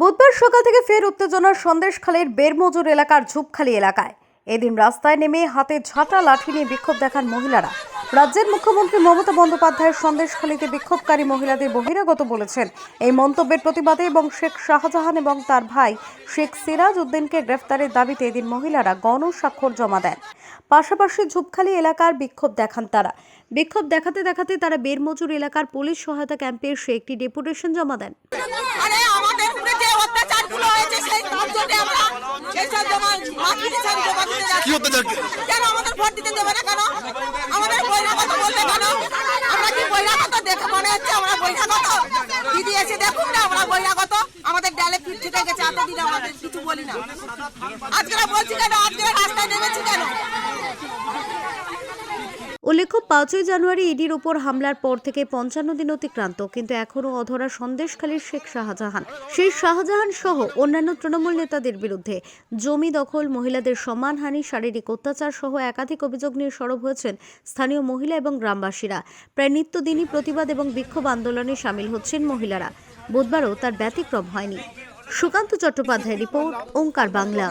বুধবার সকাল থেকে ফের উত্তেজনার সন্দেশখালীর বেরমজুর এলাকার ঝুপখালী এলাকায়। এদিন রাস্তায় নেমে হাতে ঝাঁটা লাঠি নিয়ে বিক্ষোভ দেখান মহিলারা। রাজ্যের মুখ্যমন্ত্রী মমতা বন্দ্যোপাধ্যায়ের সন্দেশখালীতে বিক্ষোভকারী মহিলাদের বহিরাগত বলেছেন। এই মন্তব্যের প্রতিবাদে এবং শেখ শাহজাহান এবং তার ভাই শেখ সিরাজ উদ্দিনকে গ্রেফতারের দাবিতে এদিন মহিলারা গণস্বাক্ষর জমা দেন। পাশাপাশি ঝুপখালী এলাকার বিক্ষোভ দেখান তারা। বিক্ষোভ দেখাতে দেখাতে তারা বেরমজুর এলাকার পুলিশ সহায়তা ক্যাম্পে এসে একটি ডেপুটেশন জমা দেন আরে আমাদের উপরে যে অত্যাচারগুলো হয়েছে সেই তার জন্য আমরা সেই সব জমা মাঠ পিটিশন জমা দিতে কি অত্যাচার কেন আমাদের ভোট দিতে দেবে না কেন? আমাদের বহিরাগত বলবে কেন? আমরা কি বহিরাগত দেখে মনে হচ্ছে আমরা বহিরাগত? দিদি এসে দেখুন না, আমরা বহিরাগত। আমাদের ডালে পিঠ থেকে গেছে এত দিন আমাদের কিছু বলি না। আজকে বলছি কেন? আজকে রাস্তায় নেমেছি কেন উল্লেখ্য, পাঁচই জানুয়ারি ইডির উপর হামলার পর থেকে পঞ্চান্ন দিন অতিক্রান্ত, কিন্তু এখনও অধরা সন্দেশখালীর শেখ শাহজাহান। সেই শাহজাহান সহ অন্যান্য তৃণমূল নেতাদের বিরুদ্ধে জমি দখল, মহিলাদের সম্মানহানি, শারীরিক অত্যাচার সহ একাধিক অভিযোগ নিয়ে সরব হয়েছেন স্থানীয় মহিলা এবং গ্রামবাসীরা। প্রায় নিত্যদিনই প্রতিবাদ এবং বিক্ষোভ আন্দোলনে সামিল হচ্ছেন মহিলারা। বুধবারও তার ব্যতিক্রম হয়নি। সুকান্ত চট্টোপাধ্যায় রিপোর্ট, ওঙ্কার বাংলা।